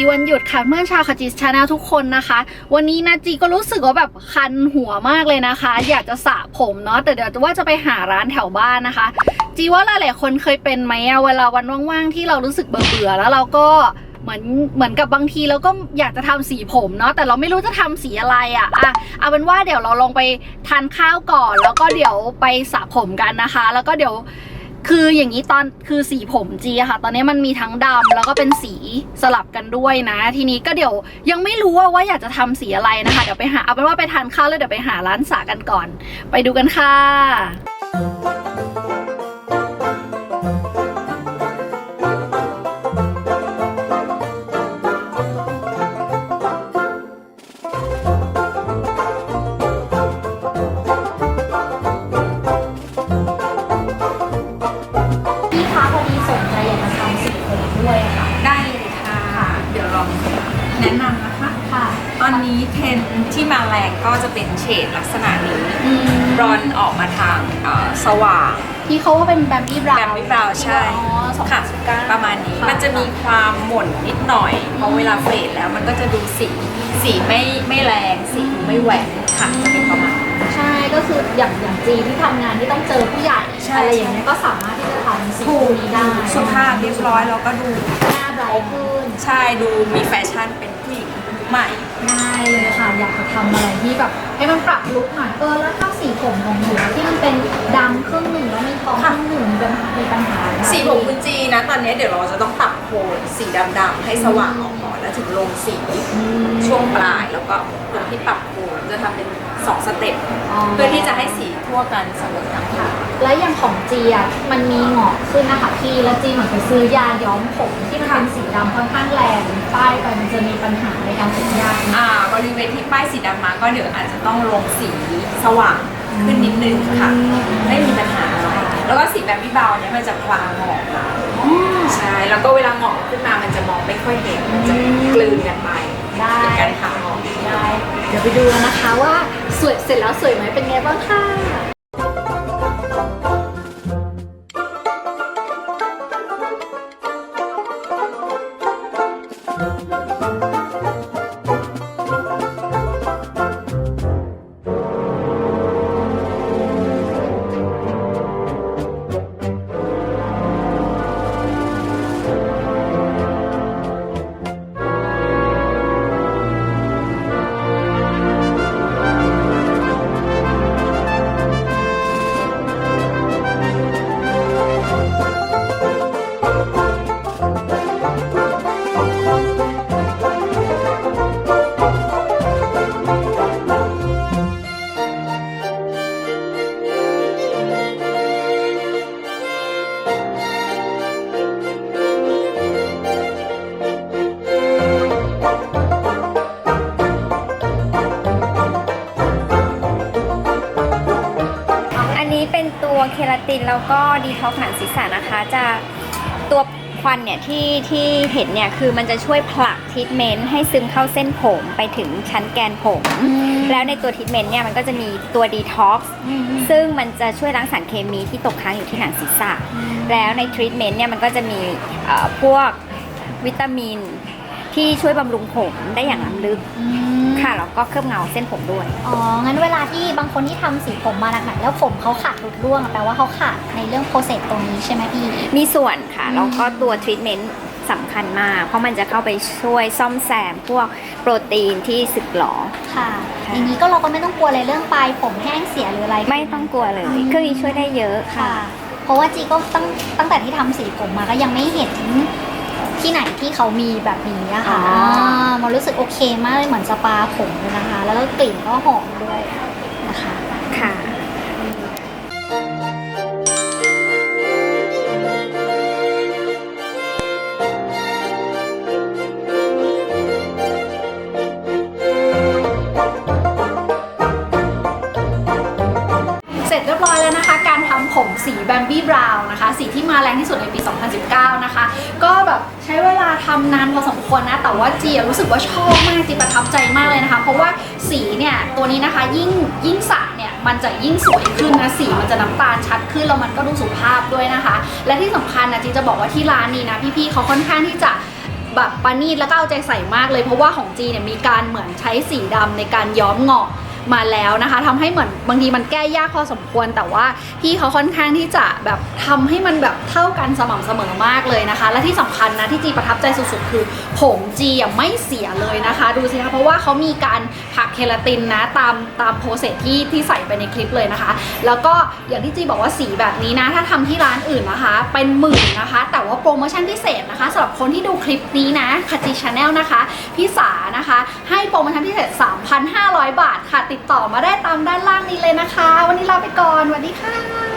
ดีวันหยุดค่ะเมื่อนชาวคาจิสชาแนลทุกคนนะคะ วันนี้นะจีก็รู้สึกว่าแบบคันหัวมากเลยนะคะ อยากจะสระผมเนาะแต่เดี๋ยวว่าจะไปหาร้านแถวบ้านนะคะ จีว่าหลายๆคนเคยเป็นไหมอะเวลาวันว่างๆที่เรารู้สึกเบื่อๆแล้วเราก็เหมือนเหมือนกับบางทีเราก็อยากจะทำสีผมเนาะแต่เราไม่รู้จะทำสีอะไรอะอะเอาเป็นว่าเดี๋ยวเราลองไปทานข้าวก่อน แล้วก็เดี๋ยวไปสระผมกันนะคะ แล้วก็เดี๋ยว คืออย่างนี้ตอนคือสีผมจีอะค่ะ ตอนนี้มันมีทั้งดำแล้วก็เป็นสีสลับกันด้วยนะ ทีนี้ก็เดี๋ยวยังไม่รู้ว่าว่าอยากจะทำสีอะไรนะคะเดี๋ยวไปหาเอาเป็นว่าไปทานข้าวแล้วเดี๋ยวไปหาร้านสากันก่อน ไปดูกันค่ะ อนนี้เทรนด์ที่มาแรงก็จะเป็นเฉดลักษณะนี้อืมบรอนซ์ออกมาทางเอ่อสว่าง ที่เขาว่าเป็นแบมบี้บราวแบบวิบราวใช่อ๋อสองค่ะสิบเก้า ประมาณนี้ ค่มันจะมีความหม่นนิดหน่อยเพราะเวลาเฟดแล้วมันก็จะดูสี สีไม่ไม่แรง สีไม่แหวกค่ะจะเป็นประมาณนี้ใช่ก็คืออย่างอย่างจีนที่ทำงานที่ต้องเจอผู้ใหญ่ใช่ อะไรอย่างเงี้ยก็สามารถที่จะทำสีนี้ได้สุภาพเรียบร้อยแล้วก็ดู หน้าไบรท์ขึ้น ใช่ดูมีแฟชั่นเป็นผู้หญิงใหม่ ได้เลยค่ะ อยากจะทำอะไรที่แบบให้มันปรับลุคหน่อยเออแล้วถ้าสีผมของหนูที่มันเป็นดำครึ่งหนึ่งแล้วมีทองครึ่งหนึ่งมีปัญหามีปัญหาไหสีผมคุณจีนะ ตอนนี้เดี๋ยวเราจะต้องปรับโทนสีดำๆให้สว่างออกก่อนแล้วถึงลงสีอืมช่วงปลายแล้วก็ตรงที่ปรับโทนจะทำเป็นสองสเต็ปอ๋อเพื่อที่จะให้สีทั่วกันเสมอทั้งค่ะค่ะ แล้วอย่างของจีอะมันมีหงอกขึ้นนะคะพี่แล้วจีเหมือนไปซื้อยาย้อมผมที่มันเป็นสีดำค่อนข้างแรงป้ายไปมันจะมีปัญหาในการติดยาไหมอ่าบริเวณที่ป้ายสีดำมาก็เดี๋ยวอาจจะต้องลงสีสว่างขึ้นนิดนึงค่ะ ไม่มีปัญหาอะไรแล้วก็สีแบบวิบาวเนี่ยมันจะพลางหงอกมาใช่แล้วก็เวลาหงอกขึ้นมามันจะมองไม่ค่อยเห็นมันจะกลืนกันไปได้เป็นการขาวหงอกได้เดี๋ยวไปดูกันนะคะว่าสวยเสร็จแล้วสวยไหมเป็นไงบ้างค่ะ ตัวเคราตินแล้วก็ดีท็อกหนังศีรษะนะคะ จะตัวควันเนี่ยที่ที่เห็นเนี่ยคือมันจะช่วยผลักทรีทเมนต์ให้ซึมเข้าเส้นผมไปถึงชั้นแกนผม แล้วในตัวทรีทเมนต์เนี่ยมันก็จะมีตัวดีท็อกซ์ซึ่งมันจะช่วยล้างสารเคมีที่ตกค้างอยู่ที่หนังศีรษะ แล้วในทรีทเมนต์เนี่ยมันก็จะมีเอ่อพวกวิตามินที่ช่วยบำรุงผมได้อย่างล้ำลึก ค่ะแล้วก็เคลือบเงาเส้นผมด้วย อ๋อ งั้นเวลาที่บางคนที่ทำสีผมมาหนักๆแล้วผมเขาขาดหลุดร่วงแปลว่าเขาขาดในเรื่องโปรเซสตรงนี้ใช่ไหมพี่ มีส่วนค่ะ แล้วก็ตัวทรีทเมนต์สำคัญมาก เพราะมันจะเข้าไปช่วยซ่อมแซมพวกโปรตีนที่สึกหรอ ค่ะ ค่ะ อย่างนี้ก็เราก็ไม่ต้องกลัวเลยเรื่องปลายผมแห้งเสียหรืออะไร ไม่ต้องกลัวเลยเครื่องนี้ช่วยได้เยอะค่ะ ค่ะ เพราะว่าจีก็ตั้งตั้งแต่ที่ทำสีผมมาก็ยังไม่เห็น ที่ไหนที่เขามีแบบนี้อะค่ะอ๋ออ่ามันรู้สึกโอเคมากเลยเหมือนสปาผมเลยนะคะ แล้วก็กลิ่นก็หอมด้วย เสร็จเรียบร้อยแล้วนะคะ การทำผมสีแบมบี้บราวน์นะคะ สีที่มาแรงที่สุดในปี 2019 นะคะ ก็แบบใช้เวลาทำนานพอสมควรนะ แต่ว่าจีรู้สึกว่าชอบมากจีประทับใจมากเลยนะคะ เพราะว่าสีเนี่ยตัวนี้นะคะยิ่งยิ่งสระเนี่ยมันจะยิ่งสวยขึ้นนะสีมันจะน้ำตาลชัดขึ้นแล้วมันก็ดูสุภาพด้วยนะคะ และที่สำคัญนะจีจะบอกว่าที่ร้านนี้นะพี่ๆเขาค่อนข้างที่จะแบบประณีตแล้วก็เอาใจใส่มากเลยเพราะว่าของจีเนี่ยมีการเหมือนใช้สีดำในการย้อมงอก มาแล้วนะคะทำให้เหมือนบางทีมันแก้ยากพอสมควร แต่ว่าพี่เขาค่อนข้างที่จะแบบทำให้มันแบบเท่ากันสม่ำเสมอมากเลยนะคะ และที่สำคัญนะที่จีประทับใจสุดๆ คือผมจีอะไม่เสียเลยนะคะ ดูสิคะเพราะว่าเขามีการผักเคลาตินนะตามตามโปรเซสที่ที่ใส่ไปในคลิปเลยนะคะ แล้วก็อย่างที่จีบอกว่าสีแบบนี้นะ ถ้าทำที่ร้านอื่นนะคะ เป็นหมื่นนะคะ แต่ว่าโปรโมชั่นพิเศษนะคะสำหรับคนที่ดูคลิปนี้นะคาจิชาแนลนะคะพี่สานะคะ ให้โปรโมชั่นพิเศษ 3,500 บาทค่ะติดต่อมาได้ตามด้านล่างนี้เลยนะคะ วันนี้ลาไปก่อนสวัสดีค่ะ